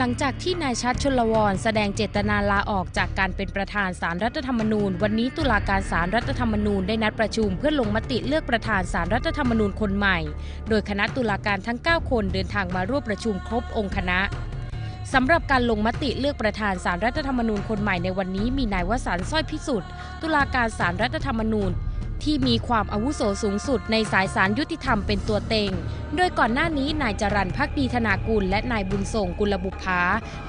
หลังจากที่นายชัดชลวรแสดงเจตนาลาออกจากการเป็นประธานสารรัฐธรรมนูญ วันนี้ตุลาการสารรัฐธรรมนูญได้นัดประชุมเพื่อลงมติเลือกประธานสารรัฐธรรมนูญคนใหม่ โดยคณะตุลาการทั้ง 9 คนเดินทางมาร่วมประชุมครบองค์คณะสำหรับการลงมติเลือกประธานสารรัฐธรรมนูญคนใหม่ในวันนี้มีนายวสันต์สร้อยพิสุทธิ์ตุลาการสารรัฐธรรมนูญ ที่มีความอาวุโสสูงสุดในสายสารยุติธรรมเป็นตัวเต็ง โดยก่อนหน้านี้นายจรันพักดีธนากุล และนายบุญส่งกุลบุภา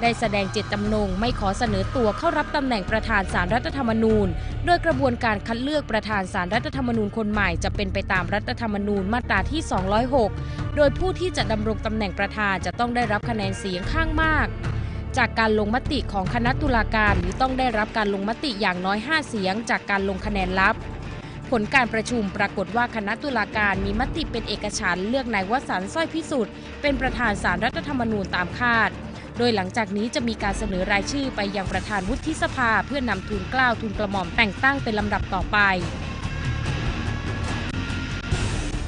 ได้แสดงเจตจำนงไม่ขอเสนอตัวเข้ารับตำแหน่งประธานสารรัฐธรรมนูญ โดยกระบวนการคัดเลือกประธานสารรัฐธรรมนูญคนใหม่จะเป็นไปตามรัฐธรรมนูญมาตราที่ 206 โดยผู้ที่จะดำรงตำแหน่งประธานจะต้องได้รับคะแนนเสียงข้างมากจากการลงมติของคณะตุลาการหรือต้องได้รับการลงมติอย่างน้อย 5 เสียง จากการลงคะแนนลับ ผลการประชุมปรากฏว่าคณะตุลาการมีมติเป็นเอกฉันเลือกนายวสันต์สร้อยพิสุทธิ์เป็นประธานสารรัฐธรรมนูญตามคาด โดยหลังจากนี้จะมีการเสนอรายชื่อไปยังประธานวุฒิสภาเพื่อนำทุนกล้าวทุนกระหม่อมแต่งตั้งเป็นลำดับต่อไป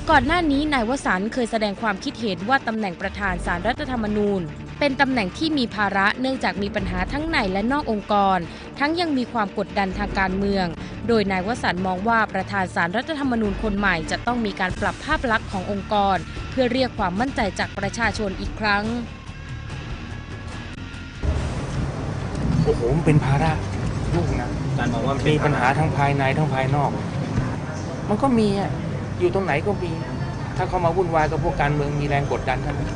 ก่อนหน้านี้นายวสันต์เคยแสดงความคิดเห็นว่าตำแหน่งประธานสารรัฐธรรมนูญเป็นตำแหน่งที่มีภาระเนื่องจากมีปัญหาทั้งในและนอกองค์กร ทั้งยังมีความกดดันทางการเมือง โดยนายวสันต์มองว่าประธานสารรัฐธรรมนูญคนใหม่จะต้องมีการปรับภาพลักษณ์ขององค์กร เพื่อเรียกความมั่นใจจากประชาชนอีกครั้ง โอ้โหมันเป็นภาระลูกนะการมองว่ามันมีเป็นปัญหาทั้งภายในทั้งภายนอก มันก็มีอะอยู่ตรงไหนก็มี ถ้าเขามาวุ่นวายกับพวกการเมืองมีแรงกดดันทั้งนั้น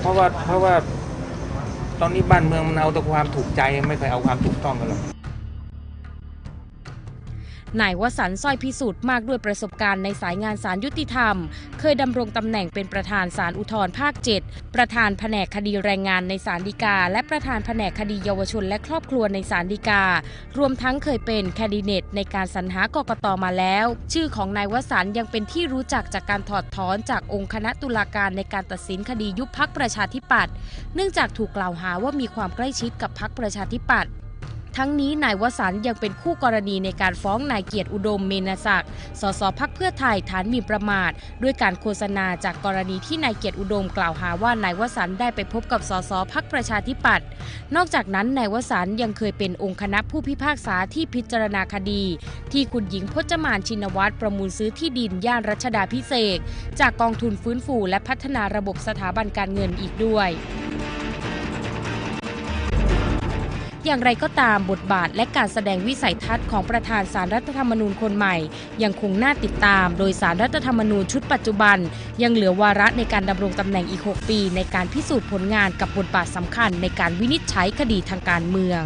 เพราะว่าเพราะว่า ตอนนี้บ้านเมืองมันเอาแต่ความถูกใจไม่เคยเอาความถูกต้องกันหรอก นายวสันต์สร้อยพิสุทธิ์มากด้วยประสบการณ์ในสายงานสารยุติธรรม เคยดำรงตำแหน่งเป็นประธานสารอุทธรภาค 7 ประธานแผนกคดีแรงงานในสารดีกา และประธานแผนกคดีเยาวชนและครอบครัวในสารดีกา รวมทั้งเคยเป็นแคนดิเดตในการสรรหากกตมาแล้ว ชื่อของนายวสันต์ยังเป็นที่รู้จักจากการถอดถอนจากองค์คณะตุลาการในการตัดสินคดียุบพักประชาธิปัตย์เนื่องจากถูกกล่าวหาว่ามีความใกล้ชิดกับพักประชาธิปัตย์ ทั้งนี้นายวสันยังเป็นคู่กรณีในการฟ้องนายเกียรติอุดมเมนศักดิ์สสพักเพื่อไทยฐานมิ่นประมาท ด้วยการโฆษณาจากกรณีที่นายเกียรติอุดมกล่าวหาว่านายวสันได้ไปพบกับสสพักประชาธิปัตย์นอกจากนั้นนายวสันยังเคยเป็นองค์คณะผู้พิพากษาที่พิจารณาคดี ที่คุณหญิงพจมานชินวัตรประมูลซื้อที่ดินย่านรัชดาพิเศษจากกองทุนฟื้นฟูและพัฒนาระบบสถาบันการเงินอีกด้วย อย่างไรก็ตามบทบาทและการแสดงวิสัยทัศน์ของประธานสารรัฐธรรมนูญคนใหม่ ยังคงน่าติดตาม โดยสารรัฐธรรมนูญชุดปัจจุบัน ยังเหลือวาระในการดำรงตำแหน่งอีก 6 ปี ในการพิสูจน์ผลงานกับบทบาทสำคัญในการวินิจฉัยคดีทางการเมือง